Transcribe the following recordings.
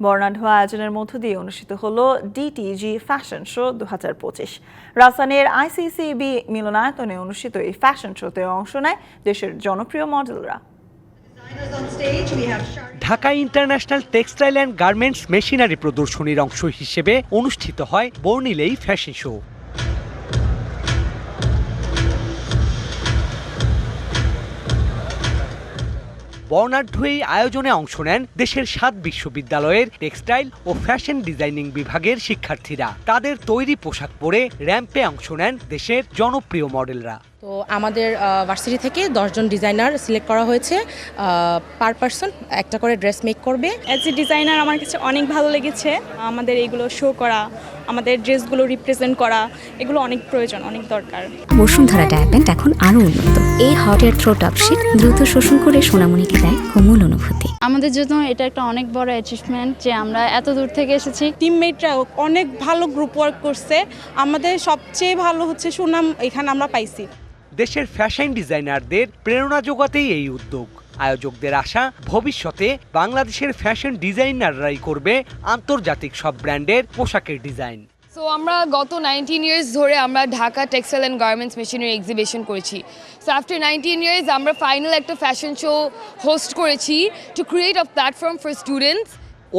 বর্ণাঢ্য আয়োজনের মধ্য দিয়ে অনুষ্ঠিত হল ডিটিজি ফ্যাশন শো দু হাজার পঁচিশ রাজধানীর আইসিসিবি মিলনায়তনে অনুষ্ঠিত এই ফ্যাশন শোতে অংশ নেয় দেশের জনপ্রিয় মডেলরা. Dhaka international textile and garments machinery প্রদর্শনীর অংশ হিসেবে অনুষ্ঠিত হয় বর্নিলেই ফ্যাশন শো বর্ণাঢ্য এই আয়োজনে অংশ নেন দেশের সাত বিশ্ববিদ্যালয়ের টেক্সটাইল ও ফ্যাশন ডিজাইনিং বিভাগের শিক্ষার্থীরা। তাদের তৈরি পোশাক পরে র্যাম্পে অংশ নেন দেশের জনপ্রিয় মডেলরা। তো আমাদের ভার্সিটি থেকে দশজন ডিজাইনার সিলেক্ট করা হয়েছে। পার পার্সন একটা করে ড্রেস মেক করবে। অ্যাজ এ ডিজাইনার আমার কাছে অনেক ভালো লেগেছে। আমাদের এইগুলো শো করা আমাদের ড্রেসগুলো রিপ্রেজেন্ট করা এগুলো অনেক প্রয়োজন অনেক দরকার। বসুন্ধরা ডায়াপেন্ট এখন আরও উন্নত। এই হট এয়ার থ্রো টপ শীত দ্রুত শোষণ করে সোনামণিকে দেয় কোমল অনুভূতি। আমাদের জন্য এটা একটা অনেক বড় অ্যাচিভমেন্ট যে আমরা এত দূর থেকে এসেছি। টিমমেটরা অনেক ভালো গ্রুপ ওয়ার্ক করছে। আমাদের সবচেয়ে ভালো হচ্ছে সুনাম এখানে আমরা পাইছি। দেশের ফ্যাশন ডিজাইনারদের প্রেরণা যোগাতেই এই উদ্যোগ। আয়োজকদের আশা ভবিষ্যতে বাংলাদেশের ফ্যাশন ডিজাইনাররাই করবে আন্তর্জাতিক সব ব্র্যান্ডের পোশাকের ডিজাইন। সো আমরা গত নাইনটিন ইয়ার্স ধরে আমরা ঢাকা টেক্সটাইল অ্যান্ড গার্মেন্টস মেশিনের এক্সিবিশন করেছি। সো আফটার নাইনটিন ইয়ার্স আমরা ফাইনাল একটা ফ্যাশন শো হোস্ট করেছি to create a platform for students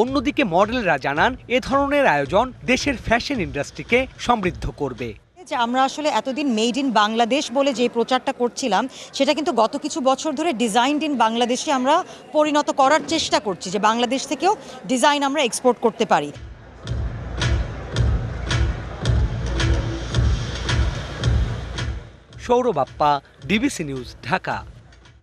অন্যদিকে মডেলরা জানান এ ধরনের আয়োজন দেশের ফ্যাশন ইন্ডাস্ট্রিকে সমৃদ্ধ করবে। যে আমরা আসলে এতদিন মেড ইন বাংলাদেশ বলে যে প্রচারটা করছিলাম, সেটা কিন্তু গত কিছু বছর ধরে ডিজাইনড ইন বাংলাদেশে আমরা পরিণত করার চেষ্টা করছি যে বাংলাদেশ থেকেও ডিজাইন আমরা এক্সপোর্ট করতে পারি। Sourav Appa DBC news Dhaka.